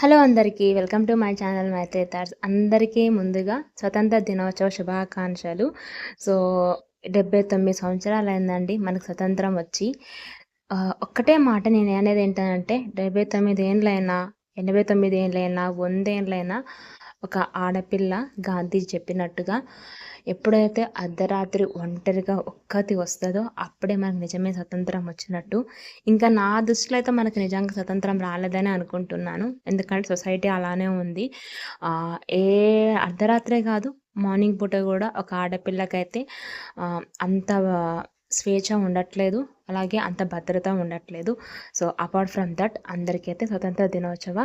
Hello అందరికీ welcome to my channel మైత్రేతార్స్ అందరికీ ముందుగా స్వతంత్ర దినోత్సవ శుభాకాంక్షలు. సో డెబ్బై తొమ్మిది సంవత్సరాలు అయిందండి మనకు స్వతంత్రం వచ్చి. ఒక్కటే మాట నేను అనేది ఏంటంటే డెబ్బై తొమ్మిది ఏళ్ళైనా ఎనభై తొమ్మిది ఏళ్ళైనా వందేళ్ళైనా ఒక ఆడపిల్ల గాంధీ చెప్పినట్టుగా ఎప్పుడైతే అర్ధరాత్రి ఒంటరిగా ఒక్కతి వస్తుందో అప్పుడే మనకు నిజమే స్వతంత్రం వచ్చినట్టు. ఇంకా నా దృష్టిలో అయితే మనకు నిజంగా స్వతంత్రం రాలేదని అనుకుంటున్నాను. ఎందుకంటే సొసైటీ అలానే ఉంది. ఏ అర్ధరాత్రే కాదు మార్నింగ్ పూట కూడా ఒక ఆడపిల్లకైతే అంత స్వేచ్ఛ ఉండట్లేదు. అలాగే అంత భద్రత ఉండట్లేదు. సో అపార్ట్ ఫ్రమ్ దట్ అందరికీ అయితే స్వతంత్ర దినోత్సవ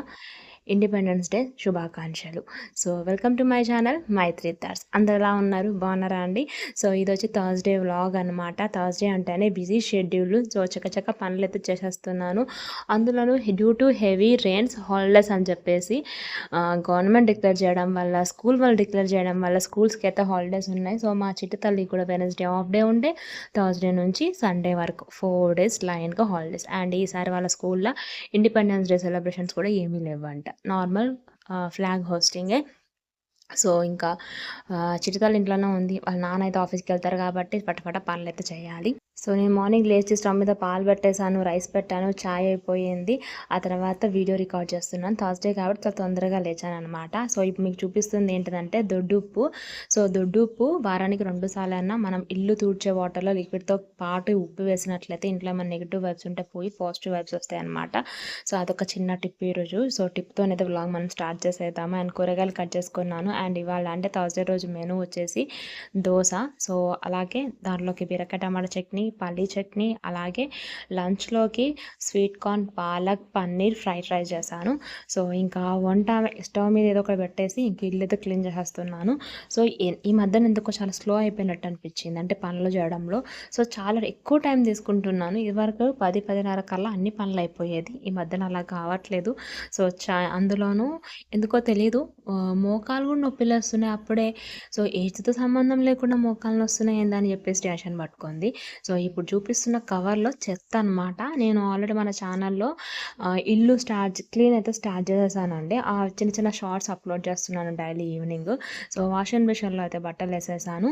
ఇండిపెండెన్స్ డే శుభాకాంక్షలు. So welcome to my channel Maitri thoughts అందరు ఎలా ఉన్నారు? బాగున్నారా అండి? సో ఇది వచ్చి థర్స్డే వ్లాగ్ అనమాట థర్స్డే అంటేనే బిజీ షెడ్యూల్. సో చక్కచక్క పనులు అయితే చేసేస్తున్నాను. అందులోనూ due to heavy rains holidays అని చెప్పేసి గవర్నమెంట్ డిక్లేర్ చేయడం వల్ల స్కూల్ వాళ్ళు డిక్లేర్ చేయడం వల్ల స్కూల్స్కి అయితే హాలిడేస్ ఉన్నాయి. సో మా చిట్టి తల్లి కూడా వెనస్డే ఆఫ్ డే ఉండే. థర్స్డే నుంచి సండే వరకు ఫోర్ డేస్ లైన్గా హాలిడేస్. అండ్ ఈసారి వాళ్ళ స్కూల్లో ఇండిపెండెన్స్ డే సెలబ్రేషన్స్ కూడా ఏమీ లేవంట. నార్మల్ ఫ్లాగ్ హోస్టింగే సో ఇంకా చిటితల ఇంట్లోనే ఉంది. వాళ్ళ నాన్న అయితే ఆఫీస్కి వెళ్తారు కాబట్టి పటపట పనులు అయితే చేయాలి. సో నేను మార్నింగ్ లేచి స్టవ్ మీద పాలు పెట్టేశాను రైస్ పెట్టాను ఛాయ్ అయిపోయింది. ఆ తర్వాత వీడియో రికార్డ్ చేస్తున్నాను. థర్స్డే కాబట్టి చాలా తొందరగా లేచాను అనమాట సో ఇప్పుడు మీకు చూపిస్తుంది ఏంటంటే దొడ్డుప్పు. సో దొడ్డుప్పు వారానికి రెండు సార్లు అయినా మనం ఇల్లు తూడ్చే వాటర్లో లిక్విడ్తో పాటు ఉప్పు వేసినట్లయితే ఇంట్లో మన నెగిటివ్ వైబ్స్ ఉంటే పోయి పాజిటివ్ వైబ్స్ వస్తాయి అనమాట సో అదొక చిన్న టిప్ ఈరోజు సో టిప్తోనైతే బ్లాగ్ మనం స్టార్ట్ చేసేద్దాము. అండ్ కూరగాయలు కట్ చేసుకున్నాను. అండ్ ఇవాళ అంటే థర్స్డే రోజు మెనూ వచ్చేసి దోశ. సో అలాగే దాంట్లోకి బీరకాయ టమాటా చట్నీ పల్లీ చట్నీ అలాగే లంచ్లోకి sweet corn palak paneer fried rice చేశాను. సో ఇంకా వంట స్టవ్ మీద ఏదో ఒకటి పెట్టేసి ఇంక ఇల్లు ఏదో క్లీన్ చేసేస్తున్నాను. సో ఈ మధ్యన ఎందుకో చాలా స్లో అయిపోయినట్టు అనిపించింది అంటే పనులు చేయడంలో. సో చాలా ఎక్కువ టైం తీసుకుంటున్నాను. ఇదివరకు పది పదిన్నర కల్లా అన్ని పనులు అయిపోయేది. ఈ మధ్యన అలా కావట్లేదు. సో చా అందులోనూ ఎందుకో తెలియదు మోకాలు కూడా నొప్పిలు వస్తున్నాయి అప్పుడే. సో ఏజ్తో సంబంధం లేకుండా మోకాలు వస్తున్నాయి ఏందని చెప్పేసి టెన్షన్ పట్టుకుంది. సో ఇప్పుడు చూపిస్తున్న కవర్లో చెత్త అనమాట నేను ఆల్రెడీ మన ఛానల్లో ఇల్లు స్టార్ట్ క్లీన్ అయితే స్టార్ట్ చేసేసానండి. ఆ చిన్న చిన్న షార్ట్స్ అప్లోడ్ చేస్తున్నాను డైలీ ఈవినింగ్. సో వాషింగ్ మిషన్లో అయితే బట్టలు వేసేసాను.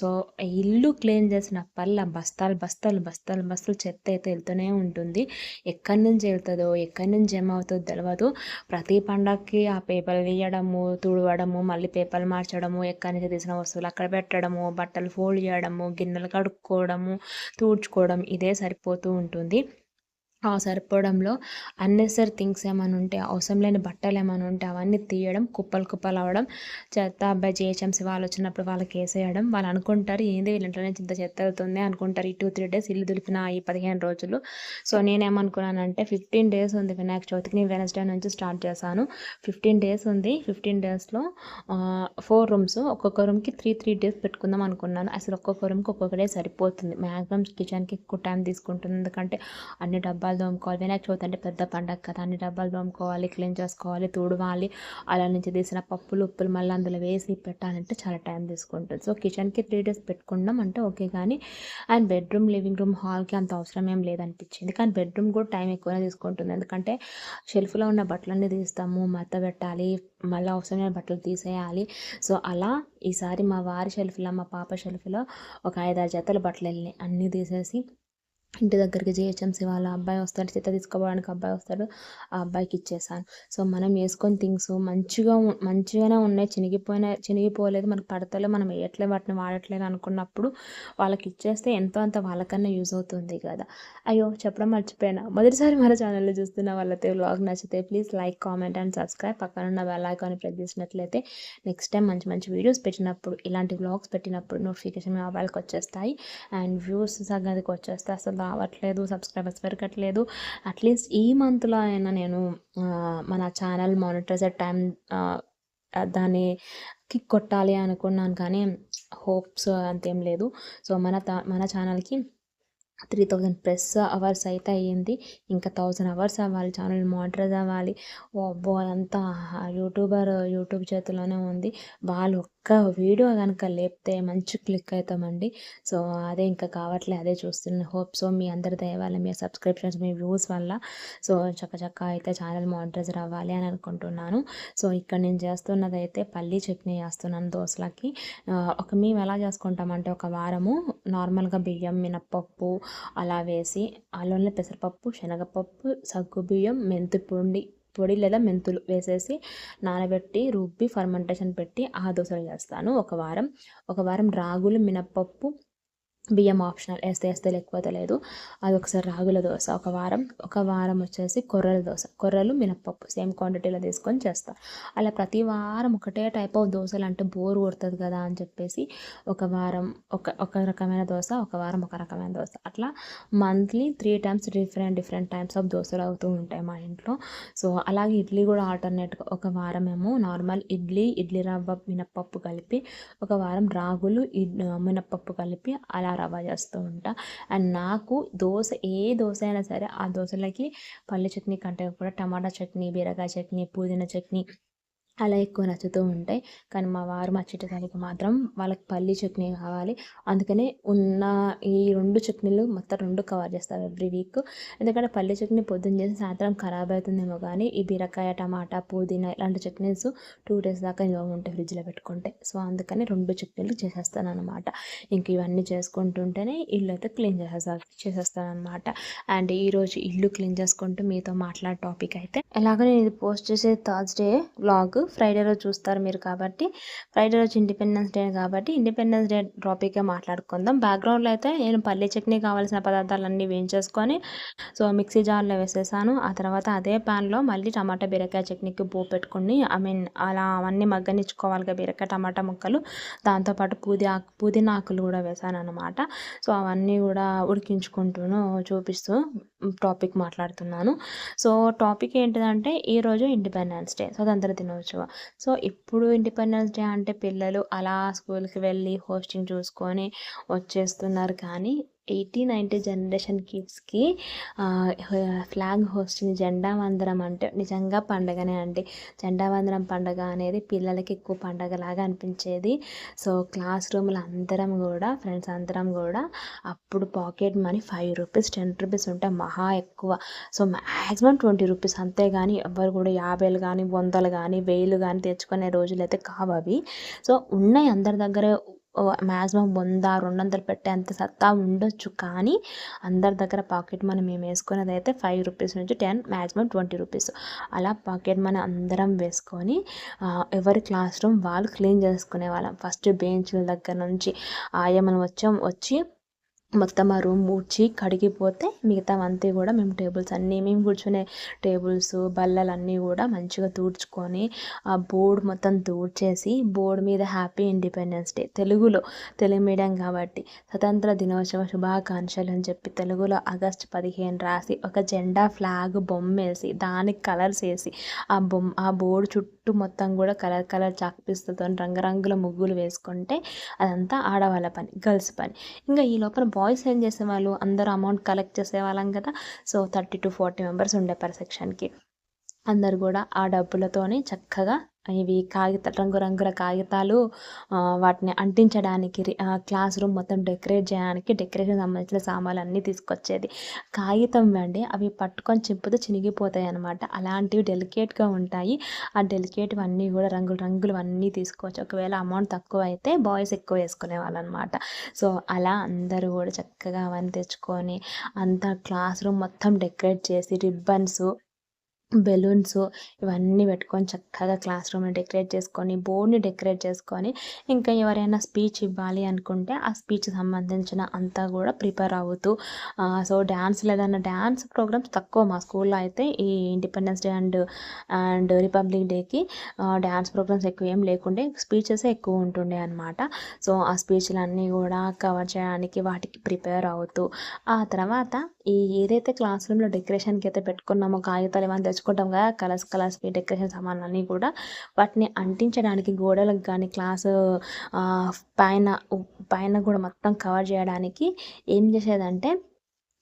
సో ఇల్లు క్లీన్ చేసిన పల్ల బస్తాలు బస్తాలు బస్తాలు బస్తాలు చెత్త అయితే వెళ్తూనే ఉంటుంది. ఎక్కడి నుంచి వెళ్తుందో ఎక్కడి నుంచి జమ అవుతుందో తెలియదు ప్రతి పండగకి ఆ పేపర్లు వేయడము తుడవడము మళ్ళీ పేపర్లు మార్చడము ఎక్కడి నుంచి తీసిన వస్తువులు అక్కడ పెట్టడము బట్టలు ఫోల్డ్ చేయడము గిన్నెలు కడుక్కోవడము తూడ్చుకోవడం ఇదే సరిపోతూ ఉంటుంది. ఆ సరిపోవడంలో అన్నెసరీ థింగ్స్ ఏమైనా ఉంటే అవసరం లేని బట్టలు ఏమైనా ఉంటే అవన్నీ తీయడం కుప్పలు కుప్పలు అవ్వడం చెత్త అబ్బాయి జిహెచ్ఎంసీ వాళ్ళు వచ్చినప్పుడు వాళ్ళకి వేసేయడం వాళ్ళు అనుకుంటారు ఏంది వీళ్ళ ఇంట్లోనే చింత చెత్త అవుతుంది అనుకుంటారు ఈ టూ త్రీ డేస్ ఇల్లు దులిపిన ఈ పదిహేను రోజులు. సో నేనేమనుకున్నానంటే ఫిఫ్టీన్ డేస్ ఉంది వినాయక చవితికి నేను వెనస్డే నుంచి స్టార్ట్ చేశాను. ఫిఫ్టీన్ డేస్ ఉంది ఫిఫ్టీన్ డేస్లో ఫోర్ రూమ్స్ ఒక్కొక్క రూమ్కి త్రీ త్రీ డేస్ పెట్టుకుందాం అనుకున్నాను. అసలు ఒక్కొక్క రూమ్కి ఒక్కొక్క డే సరిపోతుంది. మ్యాక్సిమం కిచెన్కి ఎక్కువ టైం తీసుకుంటుంది. ఎందుకంటే అన్ని డబ్బాలు డబ్బాలు తోముకోవాలి. వినాయక చవితి అంటే పెద్ద పండగ కదా. అన్ని డబ్బాలు తోముకోవాలి క్లీన్ చేసుకోవాలి తుడవాలి అలా నుంచి తీసిన పప్పులు ఉప్పులు మళ్ళీ అందులో వేసి పెట్టాలంటే చాలా టైం తీసుకుంటుంది. సో కిచెన్కి త్రీ డేస్ పెట్టుకున్నాం అంటే ఓకే కానీ అండ్ బెడ్రూమ్ లివింగ్ రూమ్ హాల్కి అంత అవసరం ఏం లేదనిపించింది. కానీ బెడ్రూమ్ కూడా టైం ఎక్కువనే తీసుకుంటుంది. ఎందుకంటే షెల్ఫ్లో ఉన్న బట్టలన్నీ తీస్తాము మత్త పెట్టాలి మళ్ళీ అవసరమైన బట్టలు తీసేయాలి. సో అలా ఈసారి మా వారి షెల్ఫ్లో మా పాప షెల్ఫ్లో ఒక ఐదారు జతల బట్టలు వెళ్ళినాయి. అన్నీ తీసేసి ఇంటి దగ్గరికి జిహెచ్ఎంసీ వాళ్ళ అబ్బాయి వస్తాడు చిత్త తీసుకోవడానికి అబ్బాయి వస్తాడు ఆ అబ్బాయికి ఇచ్చేసాను. సో మనం వేసుకొని థింగ్స్ మంచిగా మంచిగానే ఉన్నాయి చినిగిపోయిన చినిగిపోలేదు మనకు పడతలే మనం వేయట్లే వాటిని వాడట్లేదు అనుకున్నప్పుడు వాళ్ళకి ఇచ్చేస్తే ఎంతో అంత వాళ్ళకన్నా యూజ్ అవుతుంది కదా. అయ్యో చెప్పడం మర్చిపోయినా. మొదటిసారి మన ఛానల్లో చూస్తున్న వాళ్ళైతే వ్లాగ్ నచ్చితే please like comment and subscribe పక్కన ఉన్న బెల్ ఐకాన్ ప్రెస్ చేసినట్లయితే నెక్స్ట్ టైం మంచి మంచి వీడియోస్ పెట్టినప్పుడు ఇలాంటి వ్లాగ్స్ పెట్టినప్పుడు నోటిఫికేషన్ మొబైల్కి వచ్చేస్తాయి అండ్ వ్యూస్ సంగతికి వచ్చేస్తే అసలు కావట్లేదు సబ్స్క్రైబర్స్ పెరగట్లేదు. అట్లీస్ట్ ఈ మంత్లో అయినా నేను మన ఛానల్ మానిటర్స్ టైం దాన్ని కిక్ కొట్టాలి అనుకున్నాను కానీ హోప్స్ అంతేం లేదు. సో మన మన ఛానల్కి త్రీ థౌజండ్ ప్లస్ అవర్స్ అయితే అయ్యింది. ఇంకా థౌజండ్ అవర్స్ అవ్వాలి ఛానల్ మానిటరైజ్ అవ్వాలి. అబ్బో అంతా యూట్యూబర్ యూట్యూబ్ చేతిలోనే ఉంది. వాళ్ళు ఒక్క వీడియో కనుక లేపితే మంచి క్లిక్ అవుతామండి సో అదే ఇంకా కావట్లే అదే చూస్తున్న హోప్. సో మీ అందరి దయవాల మీ సబ్స్క్రిప్షన్స్ మీ వ్యూస్ వల్ల సో చక్క చక్క అయితే ఛానల్ మానిటైజర్ అవ్వాలి అని అనుకుంటున్నాను. సో ఇక్కడ నేను చేస్తున్నది అయితే పల్లీ చట్నీ చేస్తున్నాను దోశలకి ఒక మేము ఎలా చేసుకుంటామంటే ఒక వారము నార్మల్గా బియ్యం మినప్పప్పు అలా వేసి అందులోనే పెసరపప్పు శనగపప్పు సగ్గు బియ్యం మెంతి పొడి లేదా మెంతులు వేసేసి నానబెట్టి రుబ్బి ఫర్మెంటేషన్ పెట్టి ఆ దోశలు చేస్తాను. ఒక వారం ఒక వారం రాగులు మినప్పప్పు బియ్యం ఆప్షనల్ వేస్తే వేస్తే లేకపోతే లేదు అది ఒకసారి రాగుల దోశ. ఒక వారం ఒక వారం వచ్చేసి కొర్రల దోశ. కొర్రలు మినప్పప్పు సేమ్ క్వాంటిటీలో తీసుకొని చేస్తాం. అలా ప్రతి వారం ఒకటే టైప్ ఆఫ్ దోశలు అంటే బోర్ కొడుతుంది కదా అని చెప్పేసి ఒక వారం ఒక ఒక రకమైన దోశ ఒక వారం ఒక రకమైన దోశ. అట్లా monthly three times different different types of దోశలు అవుతూ ఉంటాయి మా ఇంట్లో. సో అలాగే ఇడ్లీ కూడా ఆల్టర్నేట్గా ఒక వారం ఏమో నార్మల్ ఇడ్లీ ఇడ్లీ రవ్వ మినప్పప్పు కలిపి ఒక వారం రాగులు మినప్పప్పు కలిపి అలా రవ్వ చేస్తూ ఉంటా. అండ్ నాకు దోశ ఏ దోశ అయినా సరే ఆ దోశలకి పల్లి చట్నీ కంటే కూడా టమాటా చట్నీ బీరకాయ చట్నీ పుదీనా చట్నీ అలా ఎక్కువ నచ్చుతూ ఉంటాయి. కానీ మా వారు మా చిట్టతల్లికి మాత్రం వాళ్ళకి పల్లి చట్నీ కావాలి. అందుకనే ఉన్న ఈ రెండు చట్నీలు మొత్తం రెండు కవర్ చేస్తారు ఎవ్రీ వీక్ ఎందుకంటే పల్లి చట్నీ పొద్దున్న చేసి సాయంత్రం ఖరాబ్ అవుతుందేమో కానీ ఈ బీరకాయ టమాటా పుదీనా ఇలాంటి చట్నీస్ టూ డేస్ దాకా నిల్వ ఉంటాయి ఫ్రిడ్జ్లో పెట్టుకుంటే. సో అందుకని రెండు చట్నీలు చేసేస్తాను అనమాట ఇంక ఇవన్నీ చేసుకుంటుంటేనే ఇల్లు అయితే క్లీన్ చేసేస్తా చేసేస్తాను అనమాట అండ్ ఈరోజు ఇల్లు క్లీన్ చేసుకుంటూ మీతో మాట్లాడే టాపిక్ అయితే ఎలాగో నేను ఇది పోస్ట్ చేసే థర్స్డే వ్లాగ్ ఫ్రైడే రోజు చూస్తారు మీరు కాబట్టి. ఫ్రైడే రోజు ఇండిపెండెన్స్ డే కాబట్టి ఇండిపెండెన్స్ డే టాపిక్గా మాట్లాడుకుందాం. బ్యాక్గ్రౌండ్లో అయితే నేను పల్లీ చట్నీ కావాల్సిన పదార్థాలన్నీ వేయించేసుకొని సో మిక్సీ జార్లో వేసేసాను. ఆ తర్వాత అదే ప్యాన్లో మళ్ళీ టమాటా బీరకాయ చట్నీకి పూ పెట్టుకుని ఐ మీన్ అలా అవన్నీ మగ్గనిచ్చుకోవాలి బీరకాయ టమాటా ముక్కలు. దాంతోపాటు పూది ఆకు పుదీనా ఆకులు కూడా వేసాను అనమాట సో అవన్నీ కూడా ఉడికించుకుంటూను చూపిస్తూ టాపిక్ మాట్లాడుతున్నాను. సో టాపిక్ ఏంటిదంటే ఈరోజు ఇండిపెండెన్స్ డే. స్వతంత్ర దినోత్సవం. సో ఇప్పుడు ఇండిపెండెన్స్ డే అంటే పిల్లలు అలా స్కూల్కి వెళ్ళి హోస్టింగ్ చూసుకొని వచ్చేస్తున్నారు కానీ ఎయిటీ నైంటీ జనరేషన్ కిడ్స్కి ఫ్లాగ్ హోస్టింగ్ జెండా వందనం అంటే నిజంగా పండగనే అండి. జెండావందనం పండగ అనేది పిల్లలకి ఎక్కువ పండగలాగా అనిపించేది. సో క్లాస్ రూమ్లో అందరం కూడా ఫ్రెండ్స్ అందరం కూడా అప్పుడు pocket money five rupees ten rupees ఉంటే మహా ఎక్కువ. సో మ్యాక్సిమం ట్వంటీ రూపీస్ అంతే కానీ ఎవరు కూడా యాభైలు కానీ వందలు కానీ వేలు కానీ తెచ్చుకునే రోజులు అయితే కావు అవి సో ఉన్నాయి అందరి దగ్గర మ్యాక్సిమం వంద రెండు వందలు పెట్టేంత సత్తా ఉండొచ్చు. కానీ అందరి దగ్గర పాకెట్ మనీ మేము వేసుకునేది అయితే ఫైవ్ రూపీస్ నుంచి టెన్ మ్యాక్సిమం ట్వంటీ రూపీస్. అలా పాకెట్ మనీ అందరం వేసుకొని ఎవరి క్లాస్ రూమ్ వాళ్ళు క్లీన్ చేసుకునే వాళ్ళం. ఫస్ట్ బెంచ్ల దగ్గర నుంచి ఏమైనా వచ్చాం వచ్చి మొత్తం ఆ రూమ్ ఊడ్చి కడిగిపోతే మిగతా అంతా కూడా మేము టేబుల్స్ అన్నీ మేము కూర్చునే టేబుల్స్ బల్లలు అన్నీ కూడా మంచిగా తూడ్చుకొని ఆ బోర్డు మొత్తం తూడ్చేసి బోర్డు మీద హ్యాపీ ఇండిపెండెన్స్ డే. తెలుగులో తెలుగు మీడియం కాబట్టి స్వతంత్ర దినోత్సవ శుభాకాంక్షలు అని చెప్పి తెలుగులో ఆగస్ట్ పదిహేను రాసి ఒక జెండా ఫ్లాగ్ బొమ్మ వేసి దానికి కలర్స్ వేసి ఆ బొమ్మ ఆ బోర్డు చుట్టూ మొత్తం కూడా కలర్ కలర్ చాక్పీస్తో రంగురంగుల ముగ్గులు వేసుకుంటే అదంతా ఆడవాళ్ళ పని గర్ల్స్ పని. ఇంకా ఈ లోపల బాయ్స్ ఏం చేసేవాళ్ళు అందరూ అమౌంట్ కలెక్ట్ చేసేవాళ్ళం కదా. So thirty to forty members ఉండే పర్ సెక్షన్కి. అందరు కూడా ఆ డబ్బులతోని చక్కగా ఇవి కాగిత రంగురంగుల కాగితాలు వాటిని అంటించడానికి క్లాస్ రూమ్ మొత్తం డెకరేట్ చేయడానికి డెకరేషన్ సంబంధించిన సామాన్లు అన్నీ తీసుకొచ్చేది. కాగితం అండి అవి పట్టుకొని చెప్పుతూ చినిగిపోతాయి అనమాట అలాంటివి డెలికేట్గా ఉంటాయి. ఆ డెలికేట్ అన్నీ కూడా రంగులు రంగులు అన్నీ తీసుకోవచ్చు. ఒకవేళ అమౌంట్ తక్కువ అయితే బాయ్స్ ఎక్కువ వేసుకునే వాళ్ళు అనమాట సో అలా అందరూ కూడా చక్కగా అవన్నీ తెచ్చుకొని అంతా క్లాస్ రూమ్ మొత్తం డెకరేట్ చేసి రిబ్బన్స్ బెలూన్స్ ఇవన్నీ పెట్టుకొని చక్కగా క్లాస్ రూమ్ని డెకరేట్ చేసుకొని బోర్డ్ని డెకరేట్ చేసుకొని ఇంకా ఎవరైనా స్పీచ్ ఇవ్వాలి అనుకుంటే ఆ స్పీచ్ సంబంధించిన అంతా కూడా ప్రిపేర్ అవుతూ సో డ్యాన్స్ లేదన్న డ్యాన్స్ ప్రోగ్రామ్స్ తక్కువ మా స్కూల్లో అయితే ఈ independence day and and republic డేకి డ్యాన్స్ ప్రోగ్రామ్స్ ఎక్కువ ఏం లేకుండే స్పీచెస్ ఎక్కువ ఉంటుండే అనమాట సో ఆ స్పీచ్లన్నీ కూడా కవర్ చేయడానికి వాటికి ప్రిపేర్ అవుతూ ఆ తర్వాత ఈ ఏదైతే క్లాస్ రూమ్లో డెకరేషన్కి అయితే పెట్టుకున్నామో కాగితాలు ఏమైనా తెచ్చుకుంటాం కదా కలర్స్ కలర్స్ డెకరేషన్ సామాన్లు అన్నీ కూడా వాటిని అంటించడానికి గోడలకు కానీ క్లాసు పైన పైన కూడా మొత్తం కవర్ చేయడానికి ఏం చేసేదంటే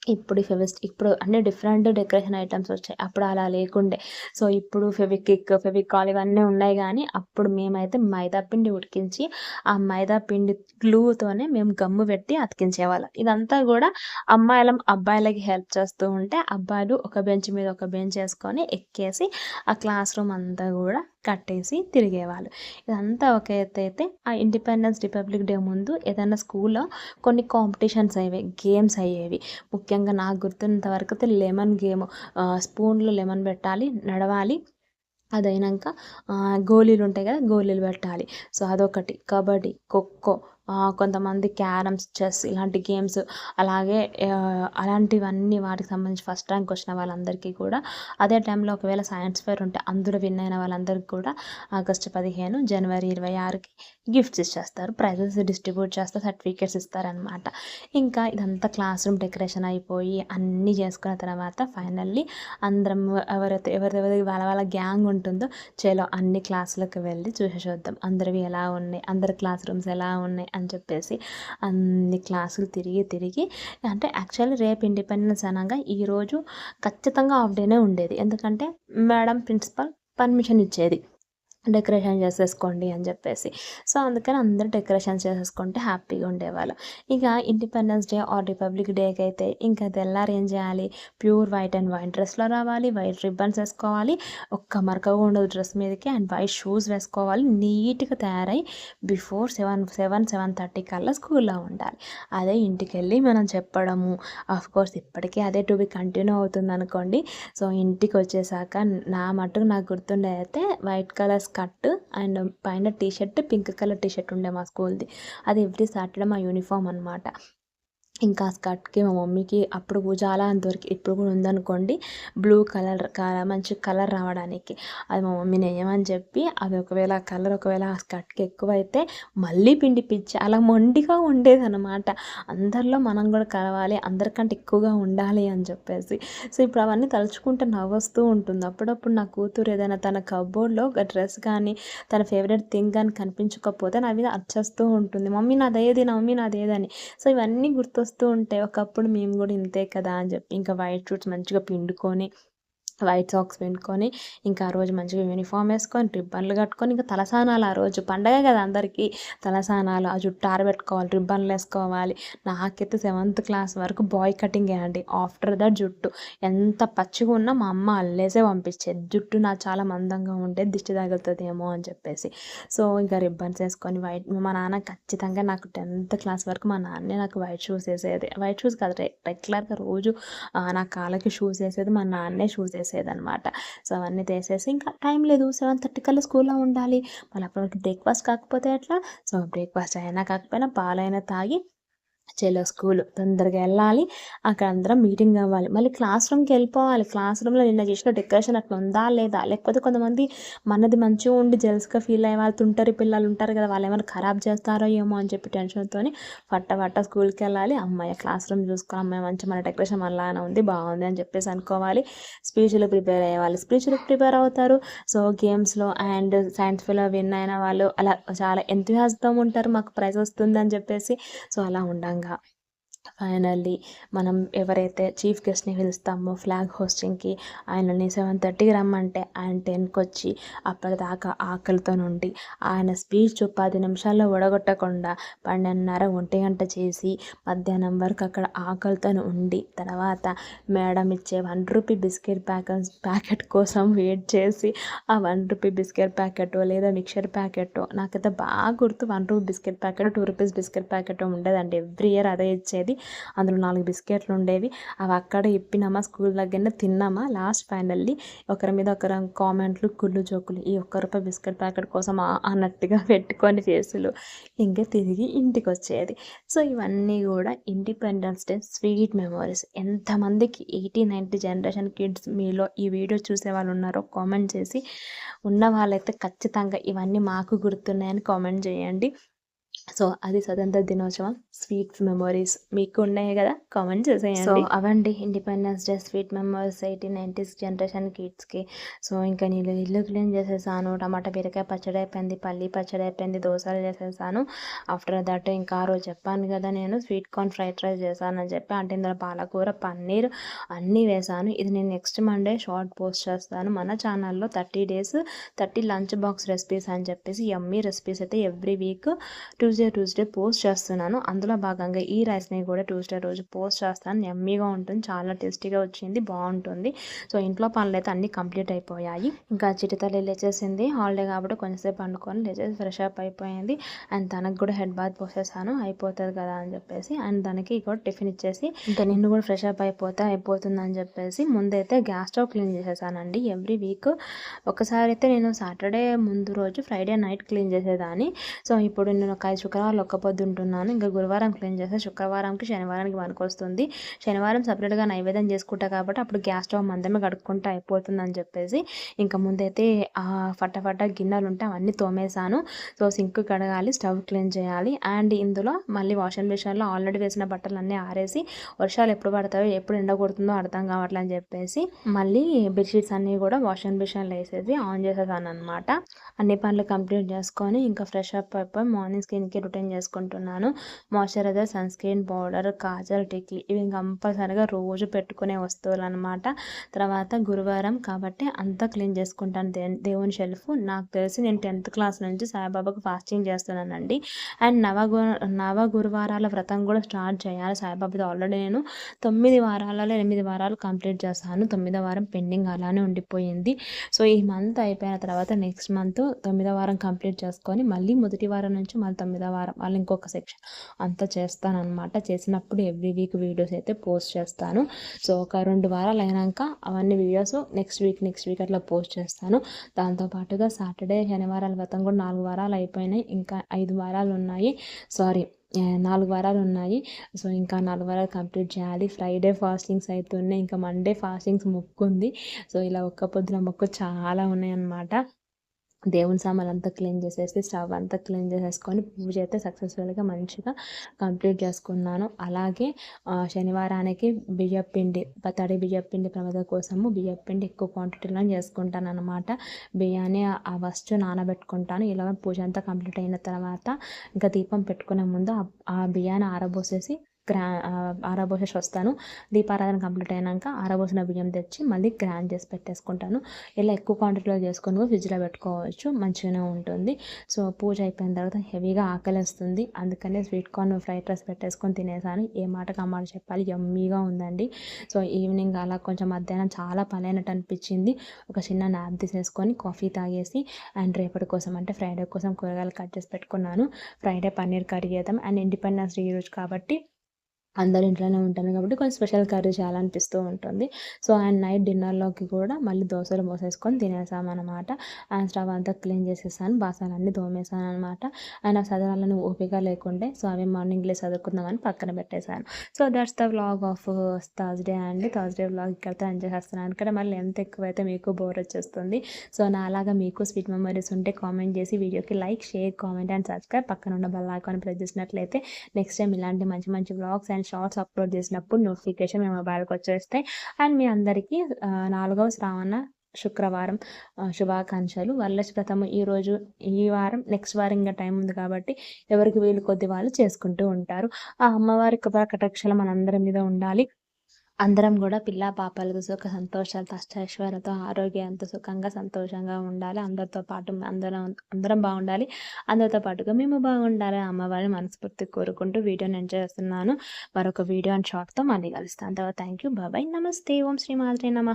ఇప్పుడు ఫెవిస్ట్ ఇప్పుడు అన్ని డిఫరెంట్ డెకరేషన్ ఐటమ్స్ వచ్చాయి. అప్పుడు అలా లేకుండే. సో ఇప్పుడు ఫెవిక్విక్ ఫెవికాల్ ఇవన్నీ ఉన్నాయి కానీ అప్పుడు మేమైతే మైదా పిండి ఉడికించి ఆ మైదా పిండి గ్లూతోనే మేము గమ్ము పెట్టి అతికించేవాళ్ళం. ఇదంతా కూడా అమ్మాయిలం అబ్బాయిలకి హెల్ప్ చేస్తూ ఉంటే అబ్బాయిలు ఒక బెంచ్ మీద ఒక బెంచ్ వేసుకొని ఎక్కేసి ఆ క్లాస్ రూమ్ అంతా కూడా కట్టేసి తిరిగేవాళ్ళు. ఇదంతా ఒక ఎత్తు అయితే ఆ ఇండిపెండెన్స్ రిపబ్లిక్ డే ముందు ఏదైనా స్కూల్లో కొన్ని కాంపిటీషన్స్ అయ్యేవి గేమ్స్ అయ్యేవి. ముఖ్యంగా నాకు గుర్తున్నంత వరకు అయితే లెమన్ గేమ్ స్పూన్లో లెమన్ పెట్టాలి నడవాలి. అది అయినాక గోళీలు ఉంటాయి కదా గోళీలు పెట్టాలి. సో అదొకటి. కబడ్డీ ఖోఖో కొంతమంది క్యారమ్స్ చెస్ ఇలాంటి గేమ్స్ అలాగే అలాంటివన్నీ వాటికి సంబంధించి ఫస్ట్ ర్యాంక్ వచ్చిన వాళ్ళందరికీ కూడా అదే టైంలో ఒకవేళ సైన్స్ ఫేర్ ఉంటే అందులో విన్ అయిన వాళ్ళందరికీ కూడా ఆగస్టు పదిహేను జనవరి ఇరవై ఆరుకి గిఫ్ట్స్ ఇచ్చేస్తారు. ప్రైజెస్ డిస్ట్రిబ్యూట్ చేస్తారు సర్టిఫికేట్స్ ఇస్తారనమాట ఇంకా ఇదంతా క్లాస్ రూమ్ డెకరేషన్ అయిపోయి అన్నీ చేసుకున్న తర్వాత ఫైనల్లీ అందరం ఎవరైతే ఎవరెవరి వాళ్ళ వాళ్ళ గ్యాంగ్ ఉంటుందో చేలో అన్ని క్లాసులకు వెళ్ళి చూసేసి వద్దాం అందరివి ఎలా ఉన్నాయి? అందరి క్లాస్ రూమ్స్ ఎలా ఉన్నాయి? అని చెప్పేసి అన్ని క్లాసులు తిరిగి తిరిగి అంటే యాక్చువల్లీ రేపు ఇండిపెండెన్స్ అనగా ఈరోజు ఖచ్చితంగా హాఫ్ డేనే ఉండేది. ఎందుకంటే మేడం ప్రిన్సిపల్ పర్మిషన్ ఇచ్చేది. డెకరేషన్ చేసేసుకోండి అని చెప్పేసి. సో అందుకని అందరూ డెకరేషన్ చేసేసుకుంటే హ్యాపీగా ఉండేవాళ్ళు. ఇక ఇండిపెండెన్స్ డే ఆర్ రిపబ్లిక్ డేకి అయితే ఇంకా తెల్లారు ఏం చేయాలి? ప్యూర్ వైట్ అండ్ వైట్ డ్రెస్లో రావాలి వైట్ రిబ్బన్స్ వేసుకోవాలి ఒక్క మరకగా ఉండదు డ్రెస్ మీదకి అండ్ వైట్ షూస్ వేసుకోవాలి నీట్గా తయారై before seven seven seven thirty కల్లా స్కూల్లో ఉండాలి. అదే ఇంటికి వెళ్ళి మనం చెప్పడము. ఆఫ్ కోర్స్ ఇప్పటికీ అదే టు బి కంటిన్యూ అవుతుంది అనుకోండి సో ఇంటికి వచ్చేసాక నా మటుకు నాకు గుర్తుండే అయితే వైట్ కలర్ స్కర్ట్ అండ్ పైన T shirt pink colour T shirt ఉండే మా స్కూల్ది. అది ఎవ్రీ సాటర్డే మా యూనిఫామ్ అనమాట ఇంకా స్కర్ట్కి మా మమ్మీకి అప్పుడు చాలా అంతవరకు దొరికి ఇప్పుడు కూడా ఉందనుకోండి బ్లూ కలర్ మంచి కలర్ రావడానికి. అది మా మమ్మీని వేయమని చెప్పి అది ఒకవేళ ఆ కలర్ ఒకవేళ ఆ స్కర్ట్కి ఎక్కువైతే మళ్ళీ పిండి పిచ్చి అలా మొండిగా ఉండేది అనమాట అందరిలో మనం కూడా కలవాలి అందరికంటే ఎక్కువగా ఉండాలి అని చెప్పేసి. సో ఇప్పుడు అవన్నీ తలుచుకుంటే నవ్వొస్తూ ఉంటుంది. అప్పుడప్పుడు నా కూతురు ఏదైనా తన కబోర్డ్లో ఒక డ్రెస్ కానీ తన ఫేవరెట్ థింగ్ కానీ కనిపించకపోతే నా మీద అర్చేస్తూ ఉంటుంది. మమ్మీ నాదేది నా మమ్మీ నాదేదని సో ఇవన్నీ గుర్తొస్తాయి వస్తూ ఉంటాయి ఒకప్పుడు మేము కూడా ఇంతే కదా అని చెప్పి ఇంకా వైట్ ఫ్రూట్స్ మంచిగా పిండుకొని వైట్ సాక్స్ పెట్టుకొని ఇంకా ఆ రోజు మంచిగా యూనిఫామ్ వేసుకొని రిబ్బన్లు కట్టుకొని ఇంకా తలసానాలు ఆ రోజు. పండగ కదా అందరికీ. తలసానాలు ఆ జుట్టు ఆరబెట్టుకోవాలి రిబ్బన్లు వేసుకోవాలి. నాకైతే సెవెంత్ క్లాస్ వరకు బాయ్ కటింగ్ అండి. ఆఫ్టర్ దట్ జుట్టు. ఎంత పచ్చిగా ఉన్నా మా అమ్మ అల్లేసే పంపించేది. జుట్టు నాకు చాలా మందంగా ఉంటే దిష్టి తగులుతుందేమో అని చెప్పేసి. సో ఇంకా రిబ్బన్స్ వేసుకొని వైట్ మా నాన్న ఖచ్చితంగా నాకు టెన్త్ క్లాస్ వరకు మా నాన్నే నాకు వైట్ షూస్ వేసేది. వైట్ షూస్ కాదు రెగ్యులర్గా రోజు నా కాళ్ళకి షూస్ వేసేది మా నాన్నే షూస్ వేసేది. చేసేదనమాట సో అవన్నీ తీసేసి ఇంకా టైం లేదు. సెవెన్ థర్టీ కల్లా స్కూల్లో ఉండాలి. మళ్ళీ అప్పటికి బ్రేక్ఫాస్ట్ కాకపోతే ఎట్లా? సో బ్రేక్ఫాస్ట్ అయినా కాకపోయినా పాలైనా తాగి చలో స్కూల్ తొందరగా వెళ్ళాలి. అక్కడ అందరం మీటింగ్ అవ్వాలి. మళ్ళీ క్లాస్ రూమ్కి వెళ్ళిపోవాలి. క్లాస్ రూమ్లో నిన్న చేసిన డెకరేషన్ అట్లా ఉందా లేదా? లేకపోతే కొంతమంది మనది మంచిగా ఉండి జెల్స్గా ఫీల్ అయ్యే వాళ్ళు తుంటరి పిల్లలు ఉంటారు కదా వాళ్ళు ఏమైనా ఖరాబ్ చేస్తారో ఏమో అని చెప్పి టెన్షన్తో పట్ట పట్ట స్కూల్కి వెళ్ళాలి. అమ్మాయి క్లాస్ రూమ్ చూసుకోవాలి అమ్మాయి మంచి మన డెకరేషన్ అలానే ఉంది బాగుంది అని చెప్పేసి అనుకోవాలి. స్పీచ్లు ప్రిపేర్ అయ్యేవాళ్ళు స్పీచ్లు ప్రిపేర్ అవుతారు. సో గేమ్స్లో అండ్ సైన్స్ ఫీలో విన్ అయిన వాళ్ళు అలా చాలా ఎంతహాస్తం ఉంటారు. మాకు ప్రైజ్ వస్తుంది అని చెప్పేసి. సో అలా பண்ணுறாங்க ఫైనల్లీ మనం ఎవరైతే చీఫ్ గెస్ట్ని పిలుస్తామో ఫ్లాగ్ హోస్టింగ్కి ఆయనని సెవెన్ థర్టీకి రమ్మంటే ఆయన టెన్కి వచ్చి అప్పటిదాకా ఆకలితో నుండి ఆయన స్పీచ్ పది నిమిషాల్లో ఒడగొట్టకుండా పన్నెండున్నర ఒంటి గంట చేసి మధ్యాహ్నం వరకు అక్కడ ఆకలితో ఉండి తర్వాత మేడం ఇచ్చే one rupee biscuit packet packet కోసం వెయిట్ చేసి ఆ వన్ రూపీ బిస్కెట్ ప్యాకెట్ లేదా మిక్చర్ ప్యాకెట్ నాకైతే బాగా గుర్తు one rupee biscuit packet two rupees biscuit packet ఉండేదండి. ఎవ్రీ ఇయర్ అదే ఇచ్చేది. ఉండేది అందులో నాలుగు బిస్కెట్లు ఉండేవి. అవి అక్కడ ఇప్పినామా స్కూల్ దగ్గరనే తిన్నామా. లాస్ట్ ఫైనల్లీ ఒకరి మీద ఒకరి కామెంట్లు కుళ్ళు జోకులు ఈ ఒక్క రూపాయి బిస్కెట్ ప్యాకెట్ కోసం అన్నట్టుగా పెట్టుకొని ఫేసులు ఇంకా తిరిగి ఇంటికి వచ్చేది సో ఇవన్నీ కూడా ఇండిపెండెన్స్ డే స్వీట్ మెమరీస్ ఎంతమందికి ఎయిటీ నైంటీ జనరేషన్ కిడ్స్ మీలో ఈ వీడియో చూసే వాళ్ళు ఉన్నారో కామెంట్ చేసి. ఉన్న వాళ్ళైతే ఖచ్చితంగా ఇవన్నీ మాకు గుర్తున్నాయని కామెంట్ చేయండి. సో అది స్వతంత్ర దినోత్సవం. స్వీట్స్ మెమోరీస్ మీకు ఉన్నాయి కదా? కామెంట్ చేసేయండి. So అవండి. Independence day sweet memories eighteen nineties generation కిడ్స్కి సో ఇంకా నేను ఇల్లు క్లీన్ చేసేసాను. టమాటా బీరకాయ పచ్చడి అయిపోయింది. పల్లి పచ్చడి అయిపోయింది. దోశలు చేసేసాను. ఆఫ్టర్ దట్ ఇంకా ఆ రోజు చెప్పాను కదా నేను స్వీట్ కార్న్ ఫ్రైడ్ రైస్ చేశానని చెప్పి అంటే ఇందులో పాలకూర పన్నీర్ అన్నీ వేసాను ఇది నేను నెక్స్ట్ మండే షార్ట్ పోస్ట్ చేస్తాను. మన ఛానల్లో thirty days thirty lunch box recipes అని చెప్పేసి ఎమ్మీ రెసిపీస్ అయితే every week Tuesday Tuesday Tuesday post చేస్తున్నాను. అందులో భాగంగా ఈ రైస్ని కూడా ట్యూస్డే రోజు పోస్ట్ చేస్తాను. ఎమ్మీగా ఉంటుంది. చాలా టేస్టీగా వచ్చింది. బాగుంటుంది. సో ఇంట్లో పనులు అయితే అన్నీ కంప్లీట్ అయిపోయాయి. ఇంకా చిటితల్లి లేచేసింది. హాలిడే కాబట్టి కొంచెంసేపు పండుకొని లేచేసి ఫ్రెష్ అప్ అయిపోయింది. అండ్ తనకు కూడా హెడ్ బాత్ పోసేసాను. అయిపోతుంది కదా అని చెప్పేసి. అండ్ తనకి కూడా టిఫిన్ ఇచ్చేసి ఇంకా నిన్ను కూడా ఫ్రెష్ అప్ అయిపోతే అయిపోతుంది అని చెప్పేసి ముందైతే గ్యాస్ స్టవ్ క్లీన్ చేసేసానండి. Every week. ఒకసారి అయితే నేను సాటర్డే ముందు రోజు ఫ్రైడే నైట్ క్లీన్ చేసేదాన్ని. సో ఇప్పుడు నేను ఒక ఐదు శుక్రవారం ఒక్క పొద్దు ఉంటున్నాను. ఇంకా గురువారం క్లీన్ చేస్తే శుక్రవారంకి శనివారానికి వస్తుంది. శనివారం సపరేట్గా నైవేద్యం చేసుకుంటా కాబట్టి అప్పుడు గ్యాస్ స్టవ్ మందమే కడుక్కుంటే అయిపోతుంది అని చెప్పేసి ఇంకా ముందైతే ఫటాఫట గిన్నెలు ఉంటే అవన్నీ తోమేశాను. సో సింక్ కడగాలి స్టవ్ క్లీన్ చేయాలి. అండ్ ఇందులో మళ్ళీ వాషింగ్ మిషన్లో ఆల్రెడీ వేసిన బట్టలు అన్నీ ఆరేసి వర్షాలు ఎప్పుడు పడతాయో ఎప్పుడు ఎండ కొడుతుందో అర్థం అని చెప్పేసి మళ్ళీ బెడ్షీట్స్ అన్నీ కూడా వాషింగ్ మిషన్లో వేసేసి ఆన్ చేసేసాను అనమాట అన్ని పనులు కంప్లీట్ చేసుకొని ఇంకా ఫ్రెష్ అప్ అయిపోయి మార్నింగ్ స్కిన్కి రొటీన్ చేసుకుంటున్నాను. Moisturiser sun screen powder kajal tikli ఇవి కంపల్సరీగా రోజు పెట్టుకునే వస్తువులు అనమాట తర్వాత గురువారం కాబట్టి అంతా క్లీన్ చేసుకుంటాను దే దేవుని షెల్ఫ్. నాకు తెలిసి నేను టెన్త్ క్లాస్ నుంచి సాయిబాబాకు ఫాస్టింగ్ చేస్తున్నానండి. అండ్ నవ నవ గురువారాల వ్రతం కూడా స్టార్ట్ చేయాలి. సాయిబాబాతో ఆల్రెడీ నేను తొమ్మిది వారాలలో ఎనిమిది వారాలు కంప్లీట్ చేస్తాను తొమ్మిదో వారం పెండింగ్ అలానే ఉండిపోయింది. సో ఈ మంత్ అయిపోయిన తర్వాత నెక్స్ట్ మంత్ తొమ్మిదో వారం కంప్లీట్ చేసుకొని మళ్ళీ మొదటి వారం నుంచి మళ్ళీ తొమ్మిది బుధవారం వాళ్ళు ఇంకొక సెక్షన్. అంతా చేస్తానమాట చేసినప్పుడు ఎవ్రీ వీక్ వీడియోస్ అయితే పోస్ట్ చేస్తాను. సో ఒక రెండు వారాలు అయినాక అవన్నీ videos next week next week అట్లా పోస్ట్ చేస్తాను. దాంతోపాటుగా సాటర్డే శనివారాల వ్రతం కూడా నాలుగు వారాలు అయిపోయినాయి. ఇంకా ఐదు వారాలు ఉన్నాయి. సారీ నాలుగు వారాలు ఉన్నాయి. సో ఇంకా నాలుగు వారాలు కంప్లీట్ చేయాలి. ఫ్రైడే ఫాస్టింగ్స్ అవుతున్నాయి ఇంకా మండే ఫాస్టింగ్స్ మొక్కు ఉంది సో ఇలా ఒక్క పొద్దున మొక్కు చాలా ఉన్నాయన్నమాట. దేవుని సామాన్ అంతా క్లీన్ చేసేసి స్టవ్ అంతా క్లీన్ చేసేసుకొని పూజ అయితే సక్సెస్ఫుల్గా మంచిగా కంప్లీట్ చేసుకున్నాను. అలాగే శనివారానికి బియ్యపిండి తడి బియ్యపిండి ప్రమాద కోసము బియ్యపిండి ఎక్కువ క్వాంటిటీలో చేసుకుంటాను అనమాట బియ్యాన్ని ఆ ఫస్ట్ నానబెట్టుకుంటాను. ఇలా పూజ అంతా కంప్లీట్ అయిన తర్వాత ఇంకా దీపం పెట్టుకునే ముందు ఆ బియ్యాన్ని ఆరబోసేసి గ్రా ఆరబోసేసి వస్తాను. దీపారాధన కంప్లీట్ అయినాక ఆరబోసిన బియ్యం తెచ్చి మళ్ళీ గ్రాండ్ చేసి పెట్టేసుకుంటాను. ఇలా ఎక్కువ క్వాంటిటీలో చేసుకొని ఫ్రిడ్జ్లో పెట్టుకోవచ్చు. మంచిగానే ఉంటుంది. సో పూజ అయిపోయిన తర్వాత హెవీగా ఆకలి వస్తుంది అందుకనే స్వీట్ కార్న్ ఫ్రైడ్ రైస్ పెట్టేసుకొని తినేసాను. ఏ మాటకు అమ్మాట చెప్పాలి? ఎమ్మీగా ఉందండి. సో ఈవినింగ్ అలా కొంచెం మధ్యాహ్నం చాలా పలైనట్టు అనిపించింది. ఒక చిన్న నాప్ తీసేసుకొని కాఫీ తాగేసి అండ్ రేపటి కోసం అంటే ఫ్రైడే కోసం కూరగాయలు కట్ చేసి పెట్టుకున్నాను. ఫ్రైడే పన్నీర్ కర్రీ చేద్దాం. అండ్ ఇండిపెండెన్స్ డే రోజు కాబట్టి అందరు ఇంట్లోనే ఉంటాను కాబట్టి కొంచెం స్పెషల్ కర్రీ చాలా అనిపిస్తూ ఉంటుంది. సో అండ్ నైట్ డిన్నర్లోకి కూడా మళ్ళీ దోశలు పోసేసుకొని తినేసామన్నమాట అండ్ స్టవ్ అంతా క్లీన్ చేసేసాను బాసాలన్నీ తోమేసాను అనమాట అండ్ ఆ చదవాలని ఓపిక లేకుండే సో అవి మార్నింగ్లే చదువుకుందామని పక్కన పెట్టేశాను. So that's the vlog of Thursday అండి. థర్స్డే వ్లాగ్ ఇక్కడితో ఎంజాయ్ చేస్తున్నాను. ఇక్కడ మళ్ళీ ఎంత ఎక్కువైతే మీకు బోర్ వచ్చేస్తుంది. సో నా అలాగా మీకు స్వీట్ మెమరీస్ ఉంటే కామెంట్ చేసి వీడియోకి like share comment and subscribe పక్కన ఉన్న బెల్ ఐకాన్ ప్రెస్ చేసినట్లయితే నెక్స్ట్ టైం ఇలాంటి మంచి మంచి vlogs and and shorts upload చేసినప్పుడు నోటిఫికేషన్ మీ మొబైల్కి వచ్చేస్తాయి. అండ్ మీ అందరికీ నాలుగవ శ్రావణ శుక్రవారం శుభాకాంక్షలు. వరలక్ష్మి ఈరోజు ఈ వారం నెక్స్ట్ వారం ఇంకా టైం ఉంది కాబట్టి ఎవరికి వీలు కొద్ది వాళ్ళు చేసుకుంటూ ఉంటారు. ఆ అమ్మవారి కటాక్షలు మనందరి మీద ఉండాలి. అందరం కూడా పిల్ల పాపలకు సుఖ సంతోషాలు అష్టైశ్వర్యతో ఆరోగ్యంతో సుఖంగా సంతోషంగా ఉండాలి. అందరితో పాటు అందరం అందరం బాగుండాలి. అందరితో పాటుగా మేము బాగుండాలి అమ్మవారిని మనస్ఫూర్తి కోరుకుంటూ వీడియోని ఎంజాయ్ చేస్తున్నాను. మరొక వీడియో అండ్ షార్ట్తో మళ్ళీ కలుస్తాను. తర్వాత థ్యాంక్ యూ బాబాయ్ నమస్తే. ఓం శ్రీ మాధురి నమ.